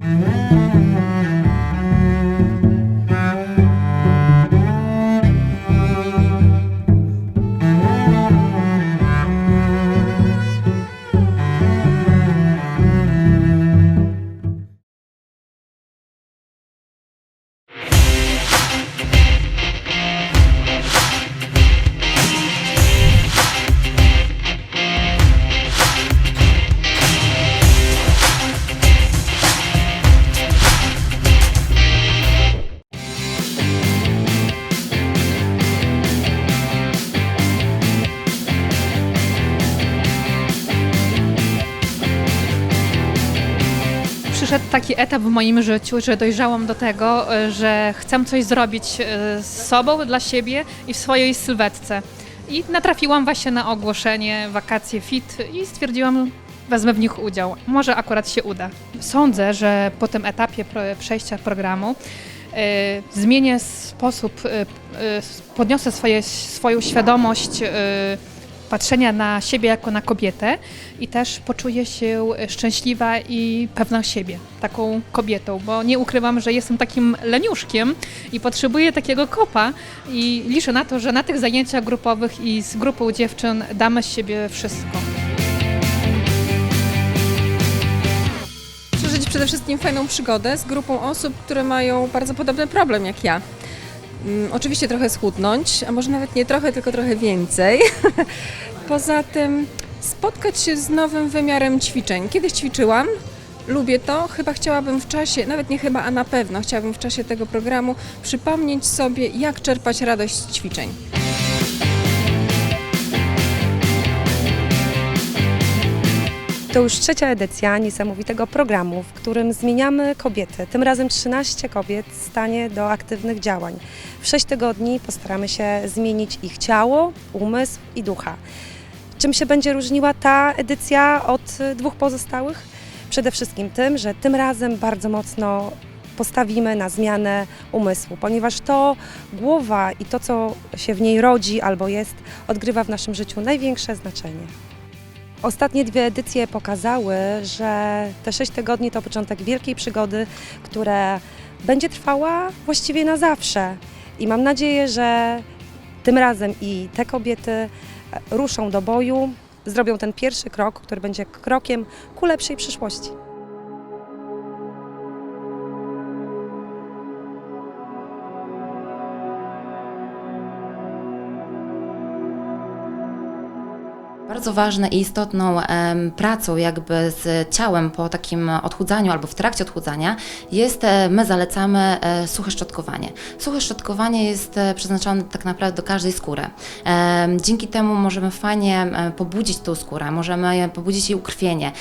Música Przyszedł taki etap w moim życiu, że dojrzałam do tego, e, że chcę coś zrobić e, z sobą, dla siebie i w swojej sylwetce. I natrafiłam właśnie na ogłoszenie wakacje fit i stwierdziłam, wezmę w nich udział. Może akurat się uda. Sądzę, że po tym etapie przejścia programu e, zmienię sposób, e, e, podniosę swoje, swoją świadomość e, patrzenia na siebie jako na kobietę i też poczuję się szczęśliwa i pewna siebie, taką kobietą, bo nie ukrywam, że jestem takim leniuszkiem i potrzebuję takiego kopa i liczę na to, że na tych zajęciach grupowych i z grupą dziewczyn damy z siebie wszystko. przeżyć przede wszystkim fajną przygodę z grupą osób, które mają bardzo podobny problem jak ja. Mm, Oczywiście trochę schudnąć, a może nawet nie trochę, tylko trochę więcej. Poza tym spotkać się z nowym wymiarem ćwiczeń. Kiedyś ćwiczyłam, lubię to, chyba chciałabym w czasie, nawet nie chyba, a na pewno chciałabym w czasie tego programu przypomnieć sobie, jak czerpać radość z ćwiczeń. To już trzecia edycja niesamowitego programu, w którym zmieniamy kobiety. Tym razem 13 kobiet stanie do aktywnych działań. W 6 tygodni postaramy się zmienić ich ciało, umysł i ducha. Czym się będzie różniła ta edycja od dwóch pozostałych? Przede wszystkim tym, że tym razem bardzo mocno postawimy na zmianę umysłu, ponieważ to głowa i to, co się w niej rodzi albo jest, odgrywa w naszym życiu największe znaczenie. Ostatnie dwie edycje pokazały, że te sześć tygodni to początek wielkiej przygody, która będzie trwała właściwie na zawsze. I mam nadzieję, że tym razem i te kobiety e, ruszą do boju, zrobią ten pierwszy krok, który będzie krokiem ku lepszej przyszłości. Bardzo ważną i istotną pracą jakby z ciałem po takim odchudzaniu albo w trakcie odchudzania jest, e, my zalecamy e, suche szczotkowanie. Suche szczotkowanie jest e, przeznaczone tak naprawdę do każdej skóry. Dzięki temu możemy fajnie pobudzić tą skórę, możemy pobudzić jej ukrwienie,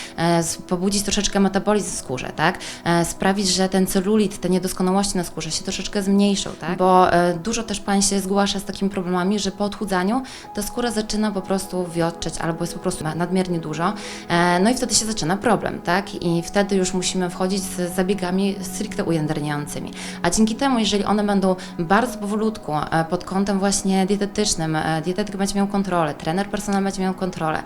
pobudzić troszeczkę metabolizm w skórze, tak? Sprawić, że ten celulit, te niedoskonałości na skórze się troszeczkę zmniejszą, tak? Bo dużo też pań się zgłasza z takimi problemami, że po odchudzaniu ta skóra zaczyna po prostu wiotczeć albo jest po prostu nadmiernie dużo. E, No i wtedy się zaczyna problem, tak? I wtedy już musimy wchodzić z zabiegami stricte ujędrniającymi. A dzięki temu, jeżeli one będą bardzo powolutku, e, pod kątem właśnie dietetycznym, e, dietetyk będzie miał kontrolę, trener personalny będzie miał kontrolę,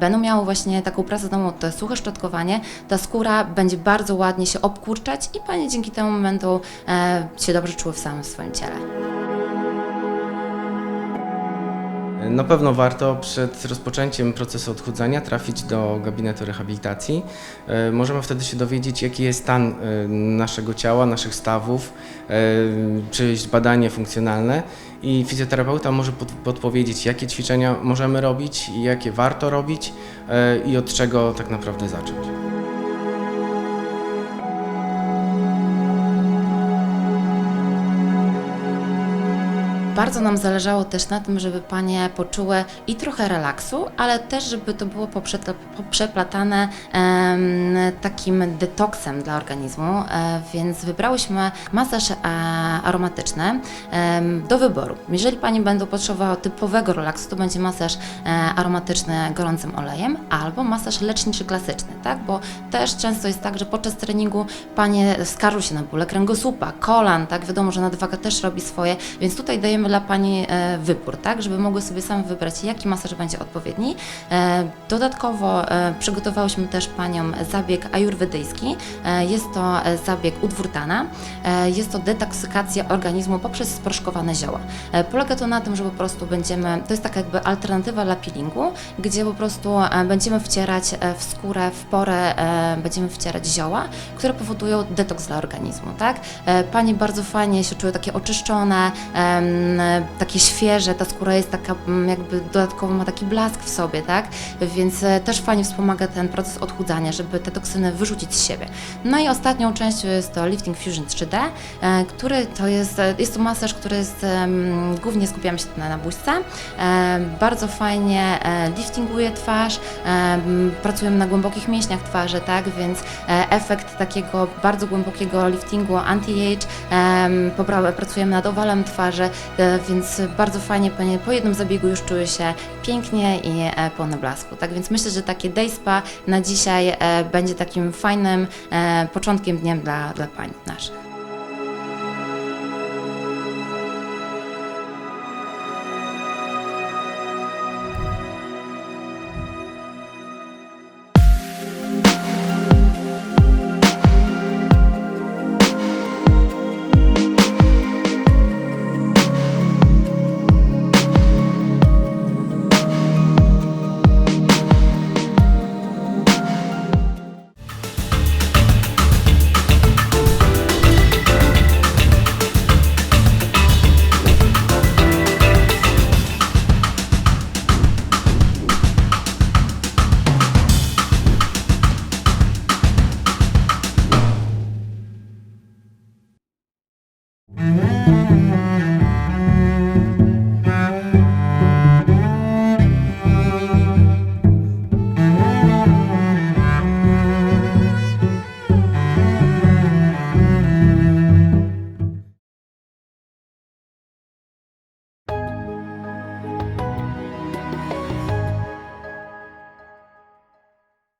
będą miały właśnie taką pracę domową, to suche szczotkowanie, ta skóra będzie bardzo ładnie się obkurczać i panie dzięki temu będą się dobrze czuły w samym swoim ciele. Na pewno warto przed rozpoczęciem procesu odchudzania trafić do gabinetu rehabilitacji. E, Możemy wtedy się dowiedzieć, jaki jest stan e, naszego ciała, naszych stawów, e, przejść badanie funkcjonalne i fizjoterapeuta może pod- podpowiedzieć, jakie ćwiczenia możemy robić, jakie warto robić e, i od czego tak naprawdę zacząć. Bardzo nam zależało też na tym, żeby panie poczuły i trochę relaksu, ale też, żeby to było poprzeplatane takim detoksem dla organizmu, e, więc wybrałyśmy masaż e, aromatyczny do wyboru. Jeżeli pani będą potrzebowały typowego relaksu, to będzie masaż e, aromatyczny gorącym olejem albo masaż leczniczy klasyczny, tak? Bo też często jest tak, że podczas treningu panie skarżą się na bóle kręgosłupa, kolan, tak? Wiadomo, że nadwaga też robi swoje, więc tutaj dajemy dla Pani e, wybór, tak, żeby mogły sobie same wybrać, jaki masaż będzie odpowiedni. E, Dodatkowo e, przygotowałyśmy też Paniom zabieg ajurwedyjski. Jest to zabieg udwurtana. Jest to detoksykacja organizmu poprzez sproszkowane zioła. Polega to na tym, że po prostu będziemy, to jest taka jakby alternatywa dla peelingu, gdzie po prostu będziemy wcierać w skórę, w porę, będziemy wcierać zioła, które powodują detoks dla organizmu, tak? E, Pani bardzo fajnie się czują takie oczyszczone, takie świeże, ta skóra jest taka mm, jakby dodatkowo ma taki blask w sobie, tak? Więc e, też fajnie wspomaga ten proces odchudzania, żeby te toksyny wyrzucić z siebie. No i ostatnią częścią jest to Lifting Fusion 3D, e, który to jest, e, jest to masaż, który jest, głównie skupiamy się na. E, Bardzo fajnie e, liftinguje twarz, em, pracujemy na głębokich mięśniach twarzy, tak? Więc e, efekt takiego bardzo głębokiego liftingu anti-age, pracujemy nad owalem twarzy, e, więc bardzo fajnie po, nie- po jednym zabiegu już czuję się pięknie i e, pełne blasku. Tak więc myślę, że takie day spa na dzisiaj e, będzie takim fajnym e, początkiem dnia dla, dla pań naszych.